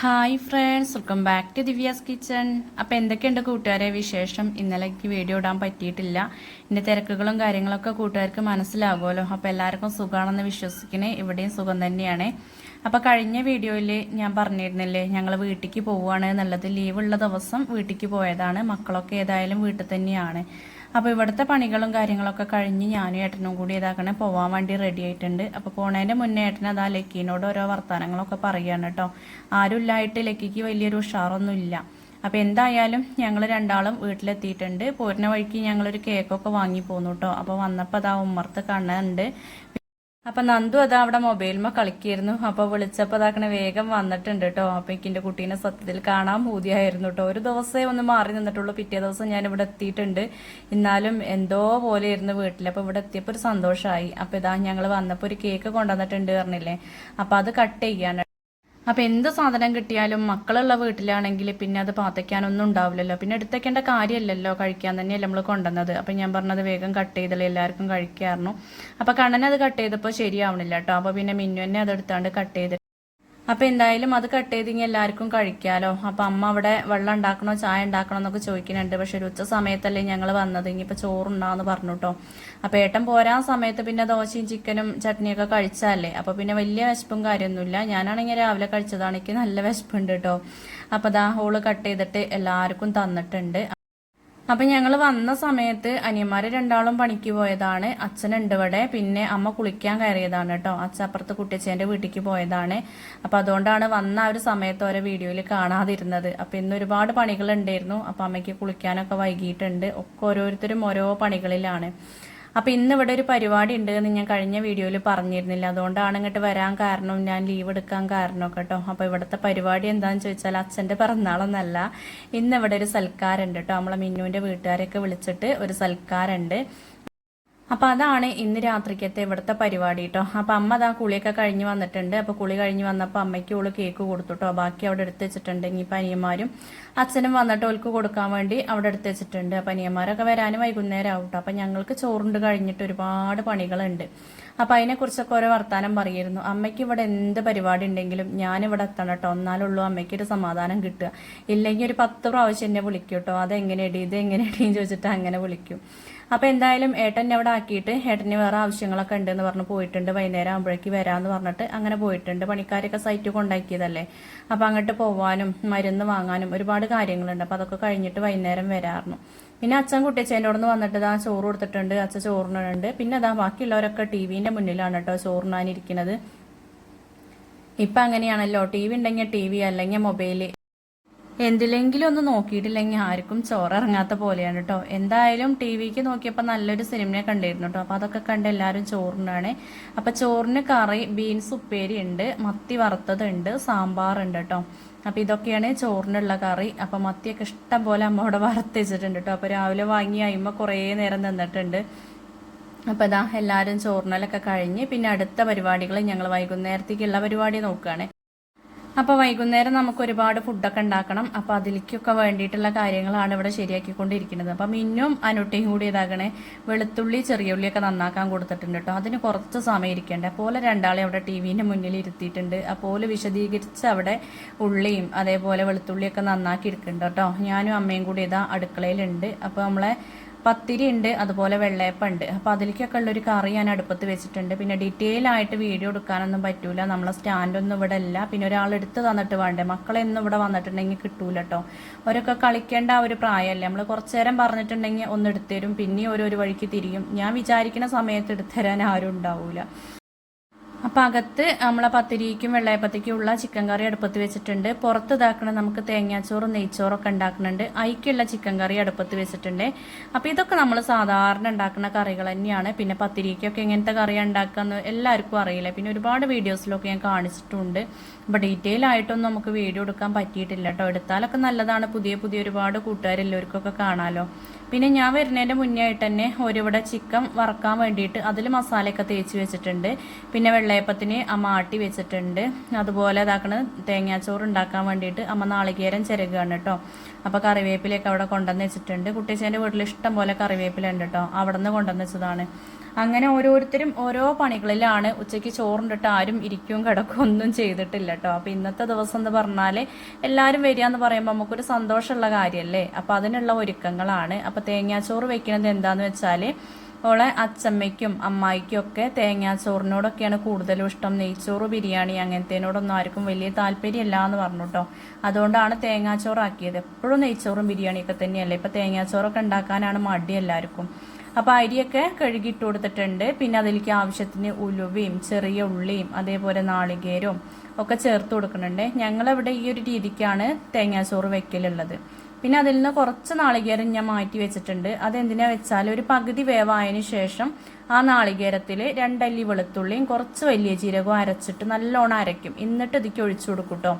Hi friends welcome back to Divya's kitchen അപ്പോൾ എന്തൊക്കെയുണ്ട് കൂട്ടുകാരെ വിശേഷം? ഇന്നലെ എനിക്ക് വീഡിയോ ഇടാൻ പറ്റിയിട്ടില്ല. എന്റെ തിരക്കുകളും കാര്യങ്ങളൊക്കെ കൂട്ടുകാർക്ക് മനസ്സിലാകുമല്ലോ. അപ്പോൾ എല്ലാവർക്കും സുഖമാണെന്ന് വിശ്വസിക്കണേ. ഇവിടെയും സുഖം തന്നെയാണ്. അപ്പോൾ കഴിഞ്ഞ വീഡിയോയിൽ ഞാൻ പറഞ്ഞിരുന്നില്ലേ ഞങ്ങൾ വീട്ടിലേക്ക് പോവുകയാണ് എന്നുള്ളത്. ലീവുള്ള ദിവസം വീട്ടിലേക്ക് പോയതാണ്. മക്കളൊക്കെ ഏതായാലും വീട്ടിൽ തന്നെയാണ്. അപ്പോൾ ഇവിടുത്തെ പണികളും കാര്യങ്ങളൊക്കെ കഴിഞ്ഞ് ഞാനും ഏട്ടനും കൂടി ഇതാക്കണേ പോവാൻ വേണ്ടി റെഡി ആയിട്ടുണ്ട്. അപ്പോൾ പോണേന്റെ മുന്നേ ഏട്ടൻ അതാ ലക്കിനോട് ഓരോ വർത്തമാനങ്ങളൊക്കെ പറയുകയാണ് കേട്ടോ ആരും ഇല്ലായിട്ട് ലക്കിക്ക് വലിയൊരു ഉഷാറൊന്നുമില്ല. അപ്പോൾ എന്തായാലും ഞങ്ങൾ രണ്ടാളും വീട്ടിലെത്തിയിട്ടുണ്ട്. പോരുന്ന വഴിക്ക് ഞങ്ങളൊരു കേക്കൊക്കെ വാങ്ങി പോന്നു കേട്ടോ അപ്പോൾ വന്നപ്പോൾ അതാ ഉമ്മർത്ത് കണ്ണുണ്ട്. അപ്പൊ നന്ദു അതാ അവിടെ മൊബൈലുമ്മ കളിക്കായിരുന്നു. അപ്പൊ വിളിച്ചപ്പോ അതാക്കണ വേഗം വന്നിട്ടുണ്ട് കേട്ടോ അപ്പൊ എനിക്ക് എന്റെ കുട്ടീനെ സത്യത്തിൽ കാണാൻ പൂതിയായിരുന്നു കേട്ടോ ഒരു ദിവസമേ ഒന്ന് മാറി നിന്നിട്ടുള്ളൂ. പിറ്റേ ദിവസം ഞാൻ ഇവിടെ എത്തിയിട്ടുണ്ട്. എന്നാലും എന്തോ പോലെ ഇരുന്ന് വീട്ടിൽ അപ്പൊ ഇവിടെ എത്തിയപ്പോ ഒരു സന്തോഷമായി അപ്പൊ ഇതാ ഞങ്ങൾ വന്നപ്പോ ഒരു കേക്ക് കൊണ്ടുവന്നിട്ടുണ്ട് പറഞ്ഞില്ലേ. അപ്പൊ അത് കട്ട് ചെയ്യാണ് അപ്പൊ എന്ത് സാധനം കിട്ടിയാലും മക്കളുള്ള വീട്ടിലാണെങ്കിൽ പിന്നെ അത് പാത്തയ്ക്കാനൊന്നും ഉണ്ടാവില്ലല്ലോ. പിന്നെ എടുത്തേക്കേണ്ട കാര്യമല്ലല്ലോ കഴിക്കാൻ തന്നെയല്ലേ നമ്മൾ കൊണ്ടുവന്നത്. അപ്പൊ ഞാൻ പറഞ്ഞത് വേഗം കട്ട് ചെയ്തല്ലേ എല്ലാവർക്കും കഴിക്കായിരുന്നു അപ്പൊ കണ്ണൻ അത് കട്ട് ചെയ്തപ്പോൾ ശരിയാവണില്ല കേട്ടോ അപ്പൊ പിന്നെ മിന്നു തന്നെ അതെടുത്താണ്ട് കട്ട് ചെയ്ത് അപ്പൊ എന്തായാലും അത് കട്ട് ചെയ്തെങ്കിൽ എല്ലാവർക്കും കഴിക്കാലോ. അപ്പൊ അമ്മ അവിടെ വെള്ളം ഉണ്ടാക്കണോ ചായ ഉണ്ടാക്കണോ എന്നൊക്കെ ചോദിക്കുന്നുണ്ട്. പക്ഷെ ഒരു ഉച്ച സമയത്തല്ലേ ഞങ്ങൾ വന്നത്. ഇനിയിപ്പോ ചോറുണ്ടാന്ന് പറഞ്ഞു കേട്ടോ അപ്പൊ ഏട്ടൻ പോരാൻ സമയത്ത് പിന്നെ ദോശയും ചിക്കനും ചട്നിയൊക്കെ കഴിച്ചാലേ. അപ്പൊ പിന്നെ വലിയ വിശപ്പും കാര്യമൊന്നുമില്ല. ഞാനാണെങ്കിൽ രാവിലെ കഴിച്ചതാണ്. എനിക്ക് നല്ല വിശപ്പുണ്ട് കേട്ടോ അപ്പൊ ദാ ഹോൾ കട്ട് ചെയ്തിട്ട് എല്ലാവർക്കും തന്നിട്ടുണ്ട്. അപ്പൊ ഞങ്ങൾ വന്ന സമയത്ത് അനിയന്മാർ രണ്ടാളും പണിക്ക് പോയതാണ്. അച്ഛനുണ്ട് ഇവിടെ. പിന്നെ അമ്മ കുളിക്കാൻ കയറിയതാണ് കേട്ടോ. അച്ഛൻ അപ്പുറത്ത് കുട്ടിച്ചേന്റെ വീട്ടിലേക്ക് പോയതാണ്. അപ്പൊ അതുകൊണ്ടാണ് വന്ന ആ ഒരു സമയത്ത് ഓരോ വീഡിയോയിൽ കാണാതിരുന്നത്. അപ്പൊ ഇന്ന് ഒരുപാട് പണികൾ ഉണ്ടായിരുന്നു അപ്പൊ അമ്മയ്ക്ക് കുളിക്കാനൊക്കെ വൈകിയിട്ടുണ്ട്. ഒക്കെ ഓരോരുത്തരും ഓരോ പണികളിലാണ്. അപ്പൊ ഇന്ന് ഇവിടെ ഒരു പരിപാടി ഉണ്ട് എന്ന് ഞാൻ കഴിഞ്ഞ വീഡിയോയിൽ പറഞ്ഞിരുന്നില്ല. അതുകൊണ്ടാണ് ഇങ്ങോട്ട് വരാൻ കാരണം ഞാൻ ലീവ് എടുക്കാൻ കാരണമൊക്കെ കേട്ടോ അപ്പൊ ഇവിടുത്തെ പരിപാടി എന്താണെന്ന് ചോദിച്ചാൽ അച്ഛന്റെ പിറന്നാളൊന്നല്ല. ഇന്ന് ഇവിടെ ഒരു സൽക്കാരുണ്ട് കേട്ടോ നമ്മളെ മിന്നുവിന്റെ വീട്ടുകാരെയൊക്കെ വിളിച്ചിട്ട് ഒരു സൽക്കാരുണ്ട് അപ്പൊ അതാണ് ഇന്ന് രാത്രിക്കത്തെ ഇവിടുത്തെ പരിപാടി കേട്ടോ അപ്പൊ അമ്മ അതാ കുളിയൊക്കെ കഴിഞ്ഞു വന്നിട്ടുണ്ട്. അപ്പൊ കുളി കഴിഞ്ഞു വന്നപ്പോ അമ്മയ്ക്ക് ഓൾ കേക്ക് കൊടുത്തുട്ടോ ബാക്കി അവിടെ എടുത്ത് വെച്ചിട്ടുണ്ട്. ഇനിയിപ്പൊ അനിയന്മാരും അച്ഛനും വന്നിട്ട് ഓൾക്ക് കൊടുക്കാൻ വേണ്ടി അവിടെ എടുത്ത് വെച്ചിട്ടുണ്ട്. അപ്പൊ അനിയന്മാരൊക്കെ വരാനും വൈകുന്നേരം ആവും കേട്ടോ ഞങ്ങൾക്ക് ചോറുണ്ട് കഴിഞ്ഞിട്ട് ഒരുപാട് പണികളുണ്ട്. അപ്പൊ അതിനെക്കുറിച്ചൊക്കെ ഓരോ വർത്താനം പറയായിരുന്നു അമ്മയ്ക്ക് ഇവിടെ എന്ത് പരിപാടി ഉണ്ടെങ്കിലും ഞാൻ ഇവിടെ എത്തണം കേട്ടോ എന്നാലുള്ളൂ അമ്മയ്ക്ക് ഒരു സമാധാനം കിട്ടുക. ഇല്ലെങ്കിൽ ഒരു പത്ത് പ്രാവശ്യം എന്നെ വിളിക്കും കേട്ടോ അതെങ്ങനെ ഇടി ഇത് എങ്ങനെ ഇടിയെന്ന് ചോദിച്ചിട്ട് അങ്ങനെ വിളിക്കും. അപ്പൊ എന്തായാലും ഏട്ടൻ അവിടെ ആക്കിയിട്ട് ഏട്ടന് വേറെ ആവശ്യങ്ങളൊക്കെ ഉണ്ടെന്ന് പറഞ്ഞ് പോയിട്ടുണ്ട്. വൈകുന്നേരം ആകുമ്പോഴേക്ക് വരാന്ന് പറഞ്ഞിട്ട് അങ്ങനെ പോയിട്ടുണ്ട്. പണിക്കാരൊക്കെ സൈറ്റ് കൊണ്ടാക്കിയതല്ലേ? അപ്പൊ അങ്ങോട്ട് പോവാനും മരുന്ന് വാങ്ങാനും ഒരുപാട് കാര്യങ്ങളുണ്ട്. അപ്പൊ അതൊക്കെ കഴിഞ്ഞിട്ട് വൈകുന്നേരം വരാറുന്നു പിന്നെ അച്ഛൻ കുട്ടിയച്ചേന്റെ അവിടെ നിന്ന് വന്നിട്ട് ഇതാ ചോറ് കൊടുത്തിട്ടുണ്ട്. അച്ഛൻ ചോറിനുണ്ട്. പിന്നെ അതാ ബാക്കിയുള്ളവരൊക്കെ ടി വിന്റെ മുന്നിലാണ് കേട്ടോ ചോറിനാനിരിക്കുന്നത് ഇപ്പൊ അങ്ങനെയാണല്ലോ. ടി വി ഉണ്ടെങ്കിൽ ടി വി അല്ലെങ്കിൽ മൊബൈൽ എന്തിലെങ്കിലും ഒന്ന് നോക്കിയിട്ടില്ലെങ്കിൽ ആർക്കും ചോറിറങ്ങാത്ത പോലെയാണ് കേട്ടോ എന്തായാലും ടി വിക്ക് നോക്കിയപ്പോൾ നല്ലൊരു സിനിമയെ കണ്ടിരുന്നു കേട്ടോ അപ്പോൾ അതൊക്കെ കണ്ട് എല്ലാവരും ചോറിനാണ്. അപ്പോൾ ചോറിന് കറി ബീൻസ് ഉപ്പേരി ഉണ്ട് മത്തി വറുത്തതുണ്ട് സാമ്പാറുണ്ട് കേട്ടോ അപ്പോൾ ഇതൊക്കെയാണ് ചോറിനുള്ള കറി. അപ്പോൾ മത്തിയൊക്കെ ഇഷ്ടം പോലെ അമ്മ അവിടെ വറുത്തിച്ചിട്ടുണ്ട് കേട്ടോ അപ്പോൾ രാവിലെ വാങ്ങി അയിമ്മ കുറേ നേരം നിന്നിട്ടുണ്ട്. അപ്പോൾ ഇതാ എല്ലാവരും ചോറിനലൊക്കെ കഴിഞ്ഞ് പിന്നെ അടുത്ത പരിപാടികൾ ഞങ്ങൾ വൈകുന്നേരത്തേക്കുള്ള പരിപാടി നോക്കുകയാണ് അപ്പോൾ വൈകുന്നേരം നമുക്ക് ഒരുപാട് ഫുഡൊക്കെ ഉണ്ടാക്കണം. അപ്പോൾ അതിലേക്കൊക്കെ വേണ്ടിയിട്ടുള്ള കാര്യങ്ങളാണ് ഇവിടെ ശരിയാക്കിക്കൊണ്ടിരിക്കുന്നത്. അപ്പം മിന്നും അനുട്ടിയും കൂടി ഇതാകണേ വെളുത്തുള്ളി ചെറിയ ഉള്ളിയൊക്കെ നന്നാക്കാൻ കൊടുത്തിട്ടുണ്ട് കേട്ടോ. അതിന് കുറച്ച് സമയം ഇരിക്കേണ്ട പോലെ രണ്ടാളെ അവിടെ ടി വിന്റെ മുന്നിൽ ഇരുത്തിയിട്ടുണ്ട്. അപ്പോൾ വിശദീകരിച്ച് അവിടെ ഉള്ളിയും അതേപോലെ വെളുത്തുള്ളിയൊക്കെ നന്നാക്കി എടുക്കുന്നുണ്ട് കേട്ടോ. ഞാനും അമ്മയും കൂടി ഇതാ അടുക്കളയിലുണ്ട്. അപ്പോൾ നമ്മളെ പത്തിരി ഉണ്ട് അതുപോലെ വെള്ളയപ്പം ഉണ്ട് അപ്പോൾ അതിലേക്കൊക്കെ ഉള്ളൊരു കറി ഞാൻ അടുപ്പത്ത് വെച്ചിട്ടുണ്ട്. പിന്നെ ഡീറ്റെയിൽ ആയിട്ട് വീഡിയോ എടുക്കാനൊന്നും പറ്റൂല. നമ്മളെ സ്റ്റാൻഡൊന്നും ഇവിടെ ഇല്ല. പിന്നെ ഒരാൾ എടുത്ത് തന്നിട്ട് വേണ്ടേ? മക്കളെന്നും ഇവിടെ വന്നിട്ടുണ്ടെങ്കിൽ കിട്ടൂല കേട്ടോ അവരൊക്കെ കളിക്കേണ്ട ഒരു പ്രായമല്ലേ? നമ്മൾ കുറച്ചു നേരം പറഞ്ഞിട്ടുണ്ടെങ്കിൽ ഒന്ന് എടുത്തരും പിന്നെ ഓരോരു വഴിക്ക് തിരിയും. ഞാൻ വിചാരിക്കുന്ന സമയത്ത് എടുത്തുതരാൻ ആരും ഉണ്ടാവൂല. അപ്പം അകത്ത് നമ്മളെ പത്തിരിക്കും വെള്ളയപ്പത്തിക്കും ഉള്ള ചിക്കൻ കറി അടുപ്പത്ത് വെച്ചിട്ടുണ്ട്. പുറത്ത് ഇതാക്കണം നമുക്ക് തേങ്ങാച്ചോറും നെയ്ച്ചോറൊക്കെ ഉണ്ടാക്കുന്നുണ്ട്. അയിക്കുള്ള ചിക്കൻ കറി അടുപ്പത്ത് വെച്ചിട്ടുണ്ട്. അപ്പോൾ ഇതൊക്കെ നമ്മൾ സാധാരണ ഉണ്ടാക്കുന്ന കറികൾ തന്നെയാണ്. പിന്നെ പത്തിരിക്കൊക്കെ എങ്ങനത്തെ കറി ഉണ്ടാക്കാന്ന് എല്ലാവർക്കും അറിയില്ല. പിന്നെ ഒരുപാട് വീഡിയോസിലൊക്കെ ഞാൻ കാണിച്ചിട്ടുണ്ട്. അപ്പോൾ ഡീറ്റെയിൽ ആയിട്ടൊന്നും നമുക്ക് വീഡിയോ എടുക്കാൻ പറ്റിയിട്ടില്ല കേട്ടോ. എടുത്താലൊക്കെ നല്ലതാണ്. പുതിയ പുതിയ ഒരുപാട് കൂട്ടുകാരെല്ലാവർക്കൊക്കെ കാണാമല്ലോ പിന്നെ ഞാൻ വരുന്നതിന്റെ മുന്നേ ആയിട്ട് തന്നെ ഒരിവിടെ ചിക്കൻ വറക്കാൻ വേണ്ടിയിട്ട് അതിൽ മസാലയൊക്കെ തേച്ച് വെച്ചിട്ടുണ്ട്. പിന്നെ വെള്ളയപ്പത്തിന് അമ്മ ആട്ടി വെച്ചിട്ടുണ്ട്. അതുപോലെ ഇതാക്കണ തേങ്ങാച്ചോറ് ഉണ്ടാക്കാൻ വേണ്ടിയിട്ട് അമ്മ നാളികേരം ചിരകുകയാണ് കേട്ടോ അപ്പോൾ കറിവേപ്പിലയൊക്കെ അവിടെ കൊണ്ടുവന്ന് വെച്ചിട്ടുണ്ട്. കുട്ടിച്ചേന്റെ വീട്ടിൽ ഇഷ്ടം പോലെ കറിവേപ്പില ഉണ്ട് കേട്ടോ അവിടെ നിന്ന് കൊണ്ടുവന്ന് വെച്ചതാണ്. അങ്ങനെ ഓരോരുത്തരും ഓരോ പണികളിലാണ് ഉച്ചയ്ക്ക് ചോറുണ്ടിട്ട് ആരും ഇരിക്കും കിടക്കുകയും ഒന്നും ചെയ്തിട്ടില്ല കേട്ടോ അപ്പോൾ ഇന്നത്തെ ദിവസം എന്ന് പറഞ്ഞാൽ എല്ലാവരും വരിക എന്ന് പറയുമ്പോൾ നമുക്കൊരു സന്തോഷമുള്ള കാര്യമല്ലേ അപ്പോൾ അതിനുള്ള ഒരുക്കങ്ങളാണ്. അപ്പോൾ തേങ്ങാച്ചോറ് വെക്കുന്നത് എന്താണെന്ന് വെച്ചാൽ ഓളെ അച്ചമ്മയ്ക്കും അമ്മായിക്കും ഒക്കെ തേങ്ങാച്ചോറിനോടൊക്കെയാണ് കൂടുതലും ഇഷ്ടം. നെയ്ച്ചോറ് ബിരിയാണി അങ്ങനത്തേനോടൊന്നും ആർക്കും വലിയ താല്പര്യമില്ല എന്ന് പറഞ്ഞു കേട്ടോ അതുകൊണ്ടാണ് തേങ്ങാച്ചോറാക്കിയത്. എപ്പോഴും നെയ്ച്ചോറും ബിരിയാണിയൊക്കെ തന്നെയല്ലേ? ഇപ്പം തേങ്ങാച്ചോറൊക്കെ ഉണ്ടാക്കാനാണ് മടി എല്ലാവർക്കും അപ്പോൾ അരിയൊക്കെ കഴുകിയിട്ട് കൊടുത്തിട്ടുണ്ട്. പിന്നെ അതിലേക്ക് ആവശ്യത്തിന് ഉലുവയും ചെറിയ ഉള്ളിയും അതേപോലെ നാളികേരവും ഒക്കെ ചേർത്ത് കൊടുക്കുന്നുണ്ട്. ഞങ്ങളിവിടെ ഈ ഒരു രീതിക്കാണ് തേങ്ങാച്ചോറ് വെക്കലുള്ളത്. പിന്നെ അതിൽ നിന്ന് കുറച്ച് നാളികേരം ഞാൻ മാറ്റി വെച്ചിട്ടുണ്ട്. അതെന്തിനാ വെച്ചാൽ ഒരു പകുതി വേവായതിന് ശേഷം ആ നാളികേരത്തിൽ രണ്ടല്ലി വെളുത്തുള്ളിയും കുറച്ച് വലിയ ജീരകവും അരച്ചിട്ട് നല്ലോണം അരയ്ക്കും. എന്നിട്ട് ഇതിക്ക് ഒഴിച്ചു കൊടുക്കും കേട്ടോ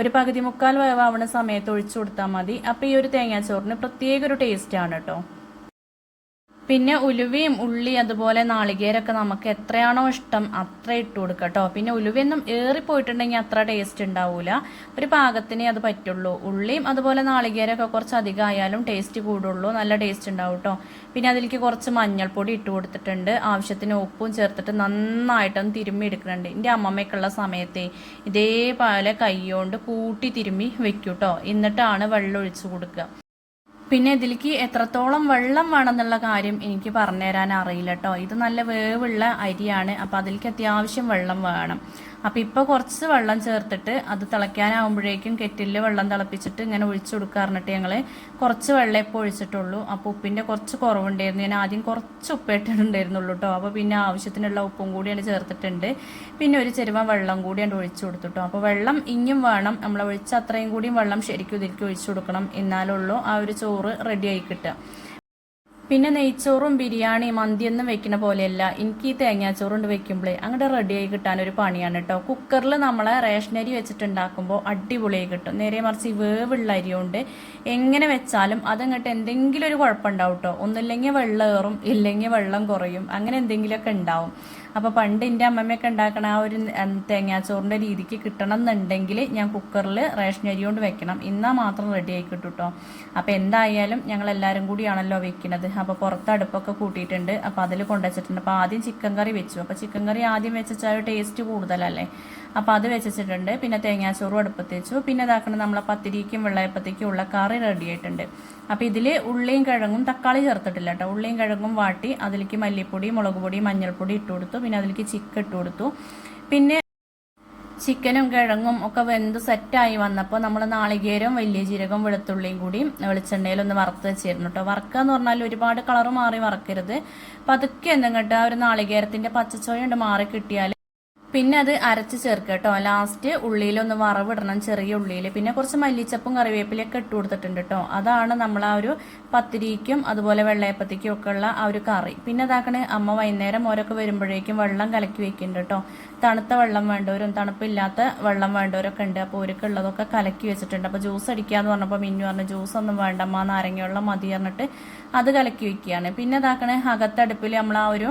ഒരു പകുതി മുക്കാൽ വേവാവുന്ന സമയത്ത് ഒഴിച്ചു കൊടുത്താൽ മതി. അപ്പോൾ ഈ ഒരു തേങ്ങാച്ചോറിന് പ്രത്യേക ഒരു ടേസ്റ്റ് ആണ് കേട്ടോ പിന്നെ ഉലുവയും ഉള്ളി അതുപോലെ നാളികേരൊക്കെ നമുക്ക് എത്രയാണോ ഇഷ്ടം അത്ര ഇട്ട് കൊടുക്കുക കേട്ടോ പിന്നെ ഉലുവയൊന്നും ഏറിപ്പോയിട്ടുണ്ടെങ്കിൽ അത്ര ടേസ്റ്റ് ഉണ്ടാവൂല. ഒരു പാകത്തിനേ അത് പറ്റുള്ളൂ. ഉള്ളിയും അതുപോലെ നാളികേരൊക്കെ കുറച്ച് അധികം ആയാലും ടേസ്റ്റ് കൂടുള്ളൂ. നല്ല ടേസ്റ്റ് ഉണ്ടാവും കേട്ടോ പിന്നെ അതിലേക്ക് കുറച്ച് മഞ്ഞൾപ്പൊടി ഇട്ട് കൊടുത്തിട്ടുണ്ട്. ആവശ്യത്തിന് ഉപ്പും ചേർത്തിട്ട് നന്നായിട്ടൊന്ന് തിരുമ്മി എടുക്കുന്നുണ്ട്. എന്റെ അമ്മമ്മയ്ക്കുള്ള സമയത്തെ ഇതേപോലെ കൈ കൊണ്ട് കൂട്ടി തിരുമ്മി വെക്കൂട്ടോ കേട്ടോ എന്നിട്ടാണ് വെള്ളം ഒഴിച്ചു കൊടുക്കുക. പിന്നെ ഇതിലേക്ക് എത്രത്തോളം വെള്ളം വേണമെന്നുള്ള കാര്യം എനിക്ക് പറഞ്ഞുതരാൻ അറിയില്ല കേട്ടോ. ഇത് നല്ല വേവുള്ള അരിയാണ്. അപ്പോൾ അതിലേക്ക് അത്യാവശ്യം വെള്ളം വേണം. അപ്പോൾ ഇപ്പോൾ കുറച്ച് വെള്ളം ചേർത്തിട്ട് അത് തിളയ്ക്കാനാവുമ്പോഴേക്കും കെറ്റിലിൽ വെള്ളം തിളപ്പിച്ചിട്ട് ഇങ്ങനെ ഒഴിച്ചു കൊടുക്കാറുണ്ട് ഞങ്ങൾ കുറച്ച് വെള്ളം ഇപ്പോൾ ഒഴിച്ചിട്ടുള്ളൂ. അപ്പോൾ ഉപ്പിന്റെ കുറച്ച് കുറവുണ്ടായിരുന്നു. ഞാൻ ആദ്യം കുറച്ച് ഉപ്പിട്ടിട്ടുണ്ടായിരുന്നുള്ളൂ കേട്ടോ അപ്പോൾ പിന്നെ ആവശ്യത്തിനുള്ള ഉപ്പും കൂടിയാണ് ചേർത്തിട്ടുണ്ട്. പിന്നെ ഒരു ചെരുവ വെള്ളം കൂടി കൂടിയാണ് ഒഴിച്ചു കൊടുത്തിട്ടോ അപ്പോൾ വെള്ളം ഇനിയും വേണം. നമ്മൾ ഒഴിച്ച അത്രയും കൂടിയും വെള്ളം ശരിക്കും ഇതിലേക്ക് ഒഴിച്ചു കൊടുക്കണം എന്നാലുള്ളൂ ആ ഒരു ചോറ് റെഡിയായി കിട്ടുക. പിന്നെ നെയ്ച്ചോറും ബിരിയാണി മന്തിയൊന്നും വെക്കുന്ന പോലെയല്ല. എനിക്ക് ഈ തേങ്ങാച്ചോറുണ്ട് വെക്കുമ്പോഴേ അങ്ങോട്ട് റെഡിയായി കിട്ടാൻ ഒരു പണിയാണ് കേട്ടോ കുക്കറിൽ നമ്മളെ റേഷനരി വെച്ചിട്ടുണ്ടാക്കുമ്പോൾ അടിപൊളിയായി കിട്ടും. നേരെ മറിച്ച് വേവുള്ള അരി കൊണ്ട് എങ്ങനെ വെച്ചാലും അതങ്ങോട്ട് എന്തെങ്കിലും ഒരു കുഴപ്പമുണ്ടാവും കേട്ടോ ഒന്നില്ലെങ്കിൽ വെള്ളം ഏറും ഇല്ലെങ്കിൽ വെള്ളം കുറയും. അങ്ങനെ എന്തെങ്കിലുമൊക്കെ ഉണ്ടാവും. അപ്പോൾ പണ്ട് എന്റെ അമ്മമ്മയൊക്കെ ഉണ്ടാക്കണ ആ ഒരു തേങ്ങാച്ചോറിന്റെ രീതിക്ക് കിട്ടണം എന്നുണ്ടെങ്കിൽ ഞാൻ കുക്കറിൽ റേഷൻ അരി കൊണ്ട് വെക്കണം. ഇന്നാ മാത്രം റെഡി ആയി കിട്ടും കേട്ടോ അപ്പോൾ എന്തായാലും ഞങ്ങൾ എല്ലാവരും കൂടിയാണല്ലോ വെക്കുന്നത് അപ്പോൾ പുറത്ത് അടുപ്പൊക്കെ കൂട്ടിയിട്ടുണ്ട്. അപ്പോൾ അതിൽ കൊണ്ടുവച്ചിട്ടുണ്ട്. അപ്പോൾ ആദ്യം ചിക്കൻ കറി വെച്ചു. അപ്പോൾ ചിക്കൻ കറി ആദ്യം വെച്ചാൽ ടേസ്റ്റ് കൂടുതലല്ലേ? അപ്പോൾ അത് വെച്ചിട്ടുണ്ട്. പിന്നെ തേങ്ങാച്ചോറും അടുപ്പത്ത് വെച്ചു. പിന്നെ ഇതാക്കണം നമ്മളെ പത്തിരിക്കും വെള്ളയപ്പത്തേക്കും ഉള്ള കറി റെഡി ആയിട്ടുണ്ട്. അപ്പോൾ ഇതിൽ ഉള്ളിയും കിഴങ്ങും തക്കാളി ചേർത്തിട്ടില്ല കേട്ടോ. ഉള്ളിയും കിഴങ്ങും വാട്ടി അതിലേക്ക് മല്ലിപ്പൊടി മുളക് പൊടി മഞ്ഞൾപ്പൊടി ഇട്ട് കൊടുത്തു. പിന്നെ അതിലേക്ക് ചിക്കൻ ഇട്ട് കൊടുത്തു. പിന്നെ ചിക്കനും കിഴങ്ങും ഒക്കെ വെന്ത് സെറ്റായി വന്നപ്പോൾ നമ്മൾ നാളികേരവും വലിയ ജീരകവും വെളുത്തുള്ളിയും കൂടി വെളിച്ചെണ്ണയിൽ ഒന്ന് വറുത്ത് വെച്ചിരുന്നു കേട്ടോ. വറുക്കുക എന്ന് പറഞ്ഞാൽ ഒരുപാട് കളർ മാറി വറക്കരുത്. പതുക്കെ എന്തെങ്കിലും ആ ഒരു നാളികേരത്തിന്റെ പച്ചച്ചോയ കൊണ്ട് മാറി കിട്ടിയാൽ പിന്നെ അത് അരച്ച് ചേർക്കുക കേട്ടോ. ലാസ്റ്റ് ഉള്ളിയിലൊന്ന് വറവിടണം ചെറിയ ഉള്ളിയിൽ പിന്നെ കുറച്ച് മല്ലിച്ചപ്പും കറിവേപ്പിലൊക്കെ ഇട്ട് കൊടുത്തിട്ടുണ്ട് കേട്ടോ. അതാണ് നമ്മൾ ആ ഒരു പത്തിരിക്കും അതുപോലെ വെള്ളയപ്പത്തിക്കും ഒക്കെ ഉള്ള ആ ഒരു കറി. പിന്നെ അതാക്കണേ അമ്മ വൈകുന്നേരം ഓരൊക്കെ വരുമ്പോഴേക്കും വെള്ളം കലക്കി വെക്കുന്നുണ്ട് കേട്ടോ. തണുത്ത വെള്ളം വേണ്ടവരും തണുപ്പില്ലാത്ത വെള്ളം വേണ്ടവരൊക്കെ ഉണ്ട്. അപ്പോൾ ഒരുക്കുള്ളതൊക്കെ കലക്കി വെച്ചിട്ടുണ്ട്. അപ്പോൾ ജ്യൂസ് അടിക്കാന്ന് പറഞ്ഞപ്പോൾ മിന്നു പറഞ്ഞു ജ്യൂസ് ഒന്നും വേണ്ടമ്മ നാരങ്ങ മതി പറഞ്ഞിട്ട് അത് കലക്കി വെക്കുകയാണ്. പിന്നെ അതാക്കണേ അകത്തടുപ്പിൽ നമ്മൾ ആ ഒരു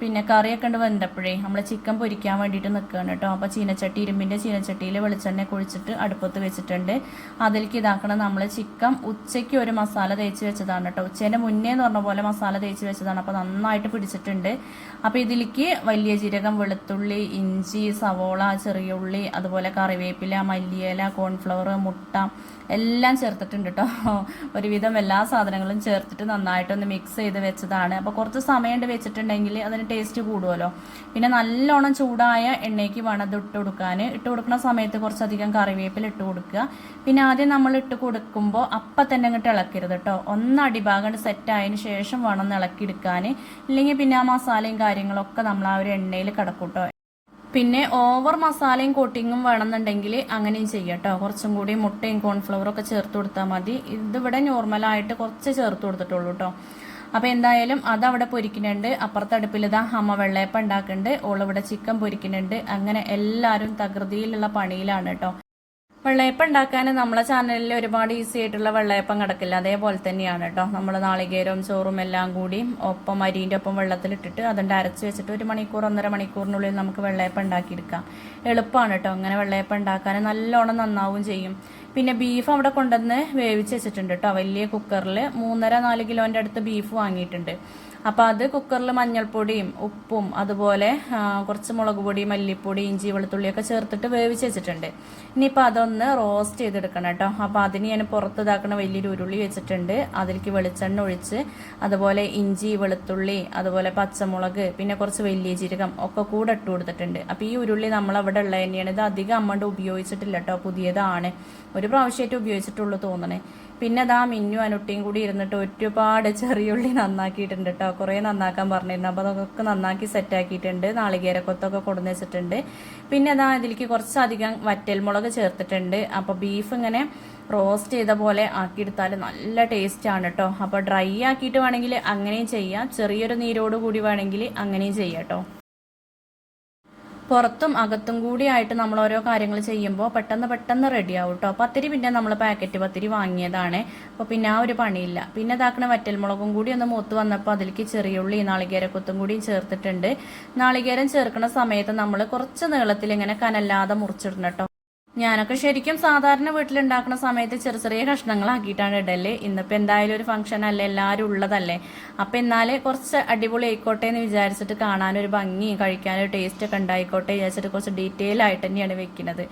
പിന്നെ കറിയൊക്കെ ഉണ്ട് വെന്തപ്പോഴേ. നമ്മൾ ചിക്കൻ പൊരിക്കാൻ വേണ്ടിയിട്ട് നിൽക്കുകയാണ് കേട്ടോ. അപ്പോൾ ചീനച്ചട്ടി ഇരുമ്പിന്റെ ചീനച്ചട്ടിയിൽ വെളിച്ചെണ്ണ കുഴിച്ചിട്ട് അടുപ്പത്ത് വെച്ചിട്ടുണ്ട്. അതിലേക്ക് ഇതാക്കണം നമ്മൾ ചിക്കൻ ഉച്ചയ്ക്ക് ഒരു മസാല തേച്ച് വെച്ചതാണ് കേട്ടോ. ഉച്ചേന്റെ മുന്നേ എന്ന് പറഞ്ഞ പോലെ മസാല തേച്ച് വെച്ചതാണ്. അപ്പോൾ നന്നായിട്ട് പിടിച്ചിട്ടുണ്ട്. അപ്പോൾ ഇതിലേക്ക് വലിയ ജീരകം വെളുത്തുള്ളി ഇഞ്ചി സവോള ചെറിയ ഉള്ളി അതുപോലെ കറിവേപ്പില മല്ലിയില കോൺഫ്ലവർ മുട്ട എല്ലാം ചേർത്തിട്ടുണ്ട് കേട്ടോ. ഒരുവിധം എല്ലാ സാധനങ്ങളും ചേർത്തിട്ട് നന്നായിട്ടൊന്ന് മിക്സ് ചെയ്ത് വെച്ചതാണ്. അപ്പോൾ കുറച്ച് സമയം വെച്ചിട്ടുണ്ടെങ്കിൽ അതിന് ടേസ്റ്റ് കൂടുമല്ലോ പിന്നെ നല്ലോണം ചൂടായ എണ്ണയ്ക്ക് വേണം അത് ഇട്ട് കൊടുക്കാൻ ഇട്ട് കൊടുക്കുന്ന സമയത്ത് കുറച്ചധികം കറിവേപ്പില ഇട്ട് കൊടുക്കുക. പിന്നെ ആദ്യം നമ്മൾ ഇട്ട് കൊടുക്കുമ്പോൾ അപ്പം തന്നെ അങ്ങോട്ട് ഇളക്കരുത് കേട്ടോ ഒന്ന് അടിഭാഗം സെറ്റ് ആയതിന് ശേഷം വേണം ഒന്ന് ഇളക്കിയെടുക്കാൻ ഇല്ലെങ്കിൽ പിന്നെ ആ മസാലയും കാര്യങ്ങളൊക്കെ നമ്മൾ ആ ഒരു എണ്ണയിൽ കിടക്കും കേട്ടോ പിന്നെ ഓവർ മസാലയും കോട്ടിങ്ങും വേണമെന്നുണ്ടെങ്കിൽ അങ്ങനെയും ചെയ്യാം കേട്ടോ കുറച്ചും കൂടി മുട്ടയും കോൺഫ്ലവറും ഒക്കെ ചേർത്ത് കൊടുത്താൽ മതി. ഇതിവിടെ നോർമലായിട്ട് കുറച്ച് ചേർത്ത് കൊടുത്തിട്ടുള്ളൂ കേട്ടോ അപ്പോൾ എന്തായാലും അത് അവിടെ പൊരിക്കുന്നുണ്ട്. അപ്പുറത്തെ അടുപ്പിൽ ഇതാ അമ്മ വെള്ളയപ്പം ഉണ്ടാക്കുന്നുണ്ട്. ഓളിവിടെ ചിക്കൻ പൊരിക്കുന്നുണ്ട്. അങ്ങനെ എല്ലാവരും തകൃതിയിലുള്ള പണിയിലാണ് കേട്ടോ. വെള്ളയപ്പം ഉണ്ടാക്കാൻ നമ്മളെ ചാനലിൽ ഒരുപാട് ഈസി ആയിട്ടുള്ള വെള്ളയപ്പം കിടക്കില്ല. അതേപോലെ തന്നെയാണ് കേട്ടോ. നമ്മൾ നാളികേരവും ചോറും എല്ലാം കൂടി ഒപ്പം അരിന്റെ ഒപ്പം വെള്ളത്തിലിട്ടിട്ട് അതുകൊണ്ട് അരച്ച് വെച്ചിട്ട് ഒരു മണിക്കൂർ ഒന്നര മണിക്കൂറിനുള്ളിൽ നമുക്ക് വെള്ളയപ്പം ഉണ്ടാക്കിയെടുക്കാം. എളുപ്പമാണ് കേട്ടോ. അങ്ങനെ വെള്ളയപ്പം ഉണ്ടാക്കാൻ നല്ലോണം നന്നാവും ചെയ്യും. പിന്നെ ബീഫ് അവിടെ കൊണ്ടുവന്ന് വേവിച്ച് വെച്ചിട്ടുണ്ട് കേട്ടോ വലിയ കുക്കറിൽ മൂന്നര നാല് കിലോന്റെ അടുത്ത് ബീഫ് വാങ്ങിയിട്ടുണ്ട്. അപ്പോൾ അത് കുക്കറിൽ മഞ്ഞൾപ്പൊടിയും ഉപ്പും അതുപോലെ കുറച്ച് മുളക് പൊടി മല്ലിപ്പൊടി ഇഞ്ചി വെളുത്തുള്ളിയൊക്കെ ചേർത്തിട്ട് വേവിച്ച് വെച്ചിട്ടുണ്ട്. ഇനിയിപ്പോൾ അതൊന്ന് റോസ്റ്റ് ചെയ്തെടുക്കണം കേട്ടോ. അപ്പോൾ അതിന് ഞാൻ പുറത്ത് ഇതാക്കുന്ന വലിയൊരു ഉരുളി വെച്ചിട്ടുണ്ട്. അതിലേക്ക് വെളിച്ചെണ്ണ ഒഴിച്ച് അതുപോലെ ഇഞ്ചി വെളുത്തുള്ളി അതുപോലെ പച്ചമുളക് പിന്നെ കുറച്ച് വലിയ ജീരകം ഒക്കെ കൂടെ ഇട്ട് കൊടുത്തിട്ടുണ്ട്. അപ്പോൾ ഈ ഉരുളി നമ്മൾ അവിടെ ഉള്ളത് തന്നെയാണ് ഇത് അധികം അമ്മണ്ട് ഉപയോഗിച്ചിട്ടില്ല കേട്ടോ. പുതിയതാണ്. ഒരു പ്രാവശ്യമായിട്ട് ഉപയോഗിച്ചിട്ടുള്ളൂ തോന്നണേ. പിന്നെ അതാ മിന്നു അനുട്ടിയും കൂടി ഇരുന്നിട്ട് ഒരുപാട് ചെറിയുള്ളി നന്നാക്കിയിട്ടുണ്ട് കേട്ടോ കുറേ നന്നാക്കാൻ പറഞ്ഞിരുന്നു. അപ്പോൾ അതൊക്കെ നന്നാക്കി സെറ്റാക്കിയിട്ടുണ്ട്. നാളികേരക്കൊത്തൊക്കെ കൊടുന്ന് വെച്ചിട്ടുണ്ട്. പിന്നെ അതാ ഇതിലേക്ക് കുറച്ചധികം വറ്റൽമുളക് ചേർത്തിട്ടുണ്ട്. അപ്പോൾ ബീഫ് ഇങ്ങനെ റോസ്റ്റ് ചെയ്ത പോലെ ആക്കിയെടുത്താൽ നല്ല ടേസ്റ്റ് ആണ് കേട്ടോ അപ്പോൾ ഡ്രൈ ആക്കിയിട്ട് വേണമെങ്കിൽ അങ്ങനെയും ചെയ്യാം. ചെറിയൊരു നീരോട് കൂടി വേണമെങ്കിൽ അങ്ങനെയും ചെയ്യാം കേട്ടോ പുറത്തും അകത്തും കൂടിയായിട്ട് നമ്മൾ ഓരോ കാര്യങ്ങൾ ചെയ്യുമ്പോൾ പെട്ടെന്ന് പെട്ടെന്ന് റെഡി ആവും കേട്ടോ പത്തിരി പിന്നെ നമ്മൾ പാക്കറ്റ് പത്തിരി വാങ്ങിയതാണ്. അപ്പോൾ പിന്നെ ആ ഒരു പണിയില്ല. പിന്നെ ഇതാക്കണ വറ്റൽമുളകും കൂടി ഒന്ന് മൂത്ത് വന്നപ്പോൾ അതിലേക്ക് ചെറിയുള്ളി നാളികേരക്കൊത്തും കൂടിയും ചേർത്തിട്ടുണ്ട്. നാളികേരം ചേർക്കുന്ന സമയത്ത് നമ്മൾ കുറച്ച് നീളത്തിൽ ഇങ്ങനെ കനല്ലാതെ മുറിച്ചിടണം കേട്ടോ ഞാനൊക്കെ ശരിക്കും സാധാരണ വീട്ടിലുണ്ടാക്കുന്ന സമയത്ത് ചെറിയ ചെറിയ കഷ്ണങ്ങളാക്കിയിട്ടാണ് ഇടല്ലേ ഇന്നിപ്പോൾ എന്തായാലും ഒരു ഫംഗ്ഷൻ അല്ലേ? എല്ലാവരും ഉള്ളതല്ലേ? അപ്പം എന്നാലേ കുറച്ച് അടിപൊളി ആയിക്കോട്ടെ എന്ന് വിചാരിച്ചിട്ട് കാണാനൊരു ഭംഗി കഴിക്കാനൊരു ടേസ്റ്റ് ഒക്കെ ഉണ്ടായിക്കോട്ടെ വിചാരിച്ചിട്ട് കുറച്ച് ഡീറ്റെയിൽ ആയിട്ട് തന്നെയാണ് വെക്കുന്നത്.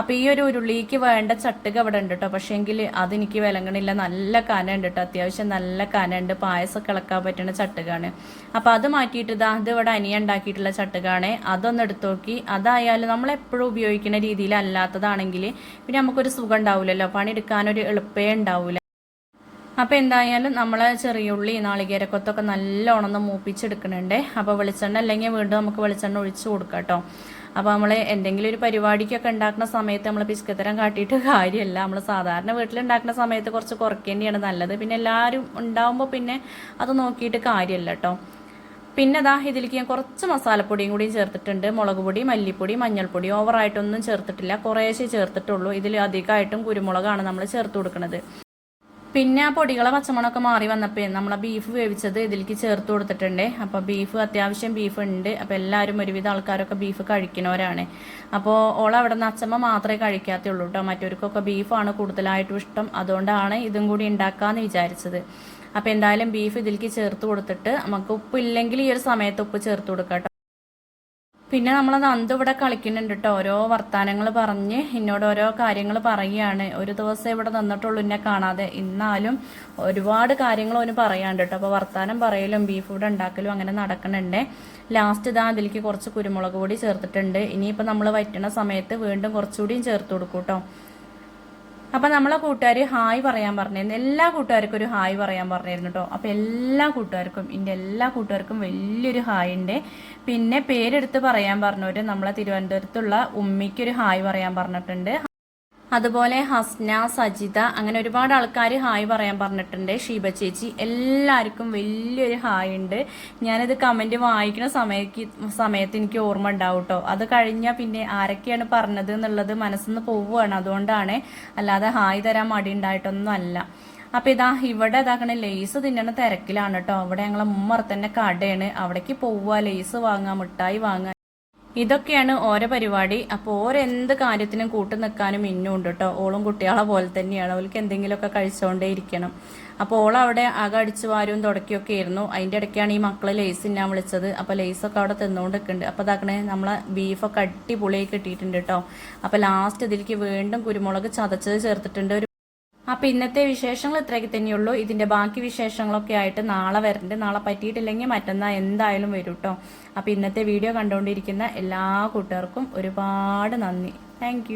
അപ്പം ഈ ഒരു ഉരുളിക്ക് വേണ്ട ചട്ടുക അവിടെ ഉണ്ട് കേട്ടോ പക്ഷേങ്കിൽ അതെനിക്ക് വിലങ്ങണില്ല. നല്ല കന ഉണ്ട് കേട്ടോ അത്യാവശ്യം നല്ല കന ഉണ്ട്. പായസമൊക്കെ ഇളക്കാൻ പറ്റുന്ന ചട്ടുകയാണ്. അപ്പം അത് മാറ്റിയിട്ട് ഇതാ അത് ഇവിടെ അനിയ ഉണ്ടാക്കിയിട്ടുള്ള ചട്ടുകാണ് അതൊന്ന് എടുത്തു നോക്കി. അതായാലും നമ്മൾ എപ്പോഴും ഉപയോഗിക്കുന്ന രീതിയിലല്ലാത്തതാണെങ്കിൽ പിന്നെ നമുക്കൊരു സുഖം ഉണ്ടാവില്ലല്ലോ പണിയെടുക്കാനൊരു എളുപ്പേ ഉണ്ടാവില്ല അപ്പോൾ എന്തായാലും നമ്മൾ ചെറിയുള്ളി നാളികേരക്കൊത്തൊക്കെ നല്ലോണം ഒന്ന് മൂപ്പിച്ചെടുക്കുന്നുണ്ട്. അപ്പോൾ വെളിച്ചെണ്ണ അല്ലെങ്കിൽ വീണ്ടും നമുക്ക് വെളിച്ചെണ്ണ ഒഴിച്ച് കൊടുക്കാം കേട്ടോ. അപ്പോൾ നമ്മൾ എന്തെങ്കിലും ഒരു പരിപാടിക്കൊക്കെ ഉണ്ടാക്കുന്ന സമയത്ത് നമ്മൾ പിസ്കത്തരം കാട്ടിയിട്ട് കാര്യമല്ല. നമ്മൾ സാധാരണ വീട്ടിലുണ്ടാക്കുന്ന സമയത്ത് കുറച്ച് കുറയ്ക്കേണ്ടിയാണ് നല്ലത്. പിന്നെ എല്ലാവരും ഉണ്ടാവുമ്പോൾ പിന്നെ അത് നോക്കിയിട്ട് കാര്യമല്ല കേട്ടോ. പിന്നെ ദാ ഇതിലേക്ക് ഞാൻ കുറച്ച് മസാലപ്പൊടിയും കൂടിയും ചേർത്തിട്ടുണ്ട്. മുളക് പൊടി മല്ലിപ്പൊടി മഞ്ഞൾപ്പൊടി. ഓവറായിട്ടൊന്നും ചേർത്തിട്ടില്ല. കുറേശ്ശേ ചേർത്തിട്ടുള്ളൂ. ഇതിൽ അധികമായിട്ടും കുരുമുളകാണ് നമ്മൾ ചേർത്ത് കൊടുക്കുന്നത്. പിന്നെ ആ പൊടികളെ പച്ചമുളകൊക്കെ മാറി വന്നപ്പോൾ നമ്മൾ ബീഫ് വേവിച്ചത് ഇതിലേക്ക് ചേർത്ത് കൊടുത്തിട്ടുണ്ട്. അപ്പോൾ ബീഫ് അത്യാവശ്യം ബീഫ് ഉണ്ട്. അപ്പോൾ എല്ലാവരും ഒരുവിധ ആൾക്കാരൊക്കെ ബീഫ് കഴിക്കുന്നവരാണ്. അപ്പോൾ ഓൾ അവിടെ നിന്ന് അച്ചമ്മ മാത്രമേ കഴിക്കാത്തുള്ളൂ കേട്ടോ മറ്റവർക്കൊക്കെ ബീഫാണ് കൂടുതലായിട്ടും ഇഷ്ടം. അതുകൊണ്ടാണ് ഇതും കൂടി ഉണ്ടാക്കാമെന്ന് വിചാരിച്ചത്. അപ്പോൾ എന്തായാലും ബീഫ് ഇതിലേക്ക് ചേർത്ത് കൊടുത്തിട്ട് നമുക്ക് ഉപ്പില്ലെങ്കിൽ ഈ ഒരു സമയത്ത് ഉപ്പ് ചേർത്ത് കൊടുക്കാം പിന്നെ നമ്മൾ അന്ത് ഇവിടെ കളിക്കുന്നുണ്ട് കേട്ടോ. ഓരോ വർത്തമാനങ്ങൾ പറഞ്ഞ് എന്നോട് ഓരോ കാര്യങ്ങൾ പറയുകയാണ്. ഒരു ദിവസം ഇവിടെ നിന്നിട്ടുള്ളൂ എന്നെ കാണാതെ. ഇന്നാലും ഒരുപാട് കാര്യങ്ങൾ ഒന്ന് പറയാണ്ട് കേട്ടോ. അപ്പോൾ വർത്താനം പറയലും ബീഫ് ഇവിടെ ഉണ്ടാക്കലും അങ്ങനെ നടക്കുന്നുണ്ട്. ലാസ്റ്റ് ഇതാ അതിലേക്ക് കുറച്ച് കുരുമുളക് പൊടി ചേർത്തിട്ടുണ്ട്. ഇനിയിപ്പോൾ നമ്മൾ വറ്റുന്ന സമയത്ത് വീണ്ടും കുറച്ചുകൂടിയും ചേർത്ത് കൊടുക്കും കേട്ടോ. അപ്പം നമ്മളെ കൂട്ടുകാർ ഹായ് പറയാൻ പറഞ്ഞിരുന്നു. എല്ലാ കൂട്ടുകാർക്കും ഒരു ഹായ് പറയാൻ പറഞ്ഞിരുന്നു കേട്ടോ അപ്പോൾ എല്ലാ കൂട്ടുകാർക്കും എന്റെ എല്ലാ കൂട്ടുകാർക്കും വലിയൊരു ഹായ് ഉണ്ട് പിന്നെ പേരെടുത്ത് പറയാൻ പറഞ്ഞവർ നമ്മളെ തിരുവനന്തപുരത്തുള്ള ഉമ്മിക്കൊരു ഹായ് പറയാൻ പറഞ്ഞിട്ടുണ്ട്. അതുപോലെ ഹസ്ന സജിത അങ്ങനെ ഒരുപാട് ആൾക്കാർ ഹായ് പറയാൻ പറഞ്ഞിട്ടുണ്ട്. ഷീബ ചേച്ചി എല്ലാവർക്കും വലിയൊരു ഹായ് ഉണ്ട്. ഞാനിത് കമന്റ് വായിക്കുന്ന സമയത്ത് സമയത്ത് എനിക്ക് ഓർമ്മ ഉണ്ടാവും കേട്ടോ അത് കഴിഞ്ഞാൽ പിന്നെ ആരൊക്കെയാണ് പറഞ്ഞത് എന്നുള്ളത് മനസ്സിൽ നിന്ന് പോവുകയാണ്. അതുകൊണ്ടാണ് അല്ലാതെ ഹായ് തരാൻ മടി ഉണ്ടായിട്ടൊന്നും അല്ല. അപ്പൊ ഇതാ ഇവിടെ ഇതാക്കണ ലേസ് തിന്നണ തിരക്കിലാണ് കേട്ടോ അവിടെ ഞങ്ങളെ മുമ്മറത്തന്നെ കടയാണ്. അവിടേക്ക് പോവുക ലേസ് വാങ്ങുക മിഠായി വാങ്ങുക. ഇതൊക്കെയാണ് ഓരോ പരിപാടി. അപ്പോൾ ഓരെന്ത് കാര്യത്തിനും കൂട്ടു നിൽക്കാനും ഇന്നും ഉണ്ട് കേട്ടോ ഓളും കുട്ടികളെ പോലെ തന്നെയാണ്. അവൾക്ക് എന്തെങ്കിലുമൊക്കെ കഴിച്ചുകൊണ്ടേ ഇരിക്കണം. അപ്പോൾ ഓൾ അവിടെ ആകെ അടിച്ചു വാരും തുടക്കിയൊക്കെ ആയിരുന്നു. അതിന്റെ ഇടയ്ക്കാണ് ഈ മക്കളെ ലേസ് ഞാൻ വിളിച്ചത്. അപ്പോൾ ലേസൊക്കെ അവിടെ തിന്നുകൊണ്ട് നിൽക്കുന്നുണ്ട് അപ്പോൾ ഇതാക്കണേ നമ്മളെ ബീഫൊക്കെ അടിപൊളിയായി കിട്ടിയിട്ടുണ്ട് കേട്ടോ അപ്പോൾ ലാസ്റ്റ് ഇതിലേക്ക് വീണ്ടും കുരുമുളക് ചതച്ചത് ചേർത്തിട്ടുണ്ട്. അപ്പോൾ ഇന്നത്തെ വിശേഷങ്ങൾ ഇത്രയൊക്കെ തന്നെയുള്ളൂ ഇതിന്റെ ബാക്കി വിശേഷങ്ങളൊക്കെ ആയിട്ട് നാളെ വരണ്ട്. നാളെ പറ്റിയിട്ടില്ലെങ്കിൽ മറ്റന്നാൾ എന്തായാലും വരും കേട്ടോ അപ്പോൾ ഇന്നത്തെ വീഡിയോ കണ്ടുകൊണ്ടിരിക്കുന്ന എല്ലാ കൂട്ടുകാർക്കും ഒരുപാട് നന്ദി. താങ്ക്